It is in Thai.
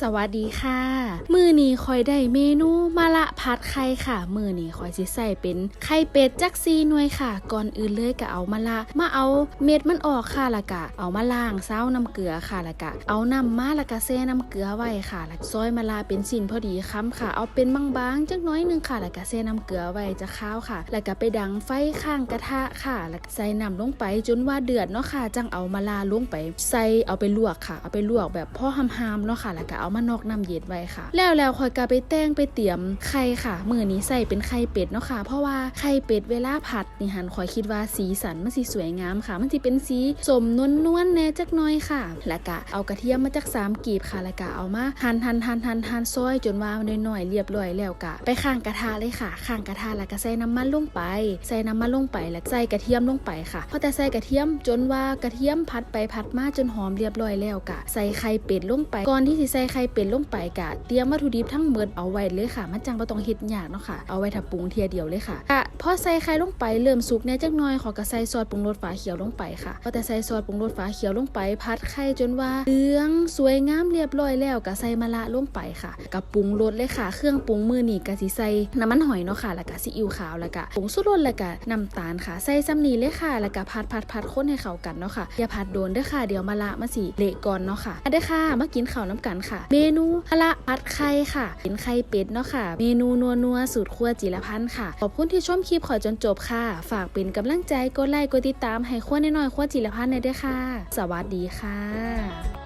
สวัสดีค่ะ มือนี้คอยได้เมนูมาละผัดไข่ค่ะ มือนี้คอยสิใส่เป็นไข่เป็ดจักซีหน่วยค่ะ ก่อนอื่นเลยก็เอามาละมาเอาเม็ดมันออกค่ะล้วก็เอามาล้างเซาน้ำเกลือค่ะล้วก็เอาน้ำมาล้วก็แช่น้ำเกลือไว้ค่ะล้วซอยมาลาเป็นชิ้นพอดีคำค่ะ เอาเป็นบางๆจักน้อยนึงค่ะล้วก็แช่น้ำเกลือไว้จะข้าวค่ะแล้วก็ไปดังไฟข้างกระทะค่ะแล้วใส่น้ำลงไปจนว่าเดือดเนาะค่ะจังเอามาลาลงไป ใส่เอาไปลวกค่ะ เอาไปลวกแบบพ่อหามๆเนาะค่ะล้วก็ะเอามานอกน้ำเย็นไว้ค่ะ แล้วแล้วคอยก็ไปแต้งไปเตรียมไข่ค่ะมือนี้ใส่เป็นไข่เป็ดเนาะค่ะ เพราะว่าไข่เป็ดเวลาผัดนี่หันคอยคิดว่าสีสันมันสิสวยงามค่ะ มันสิเป็นสีสมนวลนวลๆแน่จักน้อยค่ะ แล้วก็เอากระเทียมมาจากสามกีบค่ะแล้วก็เอามาหั่นหั่นหั่นหั่นหั่นซอยจนว่ามันน้อยๆเรียบร้อยแล้วก็ไปข้างกระทะเลยค่ะ ข้างกระทะแล้วก็ใส่น้ำมันลงไป ใส่น้ำมันลงไปแล้วใส่กระเทียมลงไปค่ะพอแต่ใส่กระเทียมจนว่ากระเทียมผัดไปผัดมาจนหอมเรียบร้อยแล้วกะใส่ไข่เป็ดลงไปก่อนที่สิใส่ไข่เป็ดลงไปกะเตรียมวัตถุดิบทั้งหมดเอาไว้เลยค่ะ มันจังบ่ต้องเฮ็ดยากเนาะค่ะ เอาไว้ถ้าปรุงเทียเดียวเลยค่ะกะพอใส่ไข่ลงไปเริ่มสุกแหน่ยจักหน่อยขอกระใส่ซอสปรุงรสฝาเขียวลงไปค่ะพอแต่ใส่ซอสปรุงรสฝาเขียวลงไปผัดไข่จนว่าเหลืองสวยงามเรียบร้อยแล้วกะใส่มะระลงไปค่ะกับปรุงรสเลยค่ะ เครื่องปรุงมือนี่กะสิใส่น้ำมันหอยเนาะค่ะแล้วก็ซีอิ๊วขาวแล้วก็ผงชูรสแล้วก็น้ำตาลค่ะ ใส่ซ้ำนี้เลยค่ะ แล้วก็ผัดผัดผัดคนให้เข้ากันเนาะค่ะอย่าผัดโดนเด้อค่ะเดี๋ยวมะระมาสิเละก่อนเนาะค่ะได้ค่ะมากินข้าวน้ำกันค่ะเมนูมะระผัดไข่ค่ะเป็นไข่เป็ดเนาะค่ะ เมนูนัวนัวสูตรครัวจิรพันธ์ค่ะ ขอบคุณที่ชมคลิปขอจนจบค่ะ ฝากเป็นกำลังใจกดไลค์กดติดตามให้ครัวน้อยๆครัวจิรพันธ์ในอยด้วยค่ะ สวัสดีค่ะ